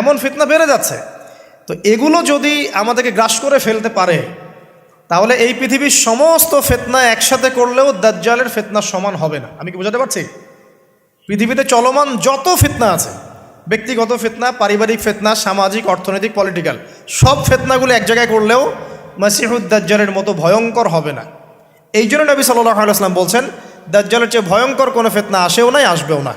এমন ফিতনা বেড়ে যাচ্ছে। তো এগুলো যদি আমাদেরকে গ্রাস করে ফেলতে পারে, তাহলে এই পৃথিবীর সমস্ত ফেতনা একসাথে করলেও দাজ্জালের ফেতনা সমান হবে না। আমি কি বোঝাতে পারছি? পৃথিবীতে চলমান যত ফিতনা আছে, ব্যক্তিগত ফিতনা, পারিবারিক ফেতনা, সামাজিক, অর্থনৈতিক পলিটিক্যাল সব ফিতনাগুলো এক জায়গায় করলেও মাসিহুদ দাজ্জালের মতো ভয়ঙ্কর হবে না। এই জন্য নবী সাল্লাহ আলাইসলাম বলছেন, দাজ্জালের চেয়ে ভয়ঙ্কর কোনো ফেতনা আসেও নাই, আসবেও না।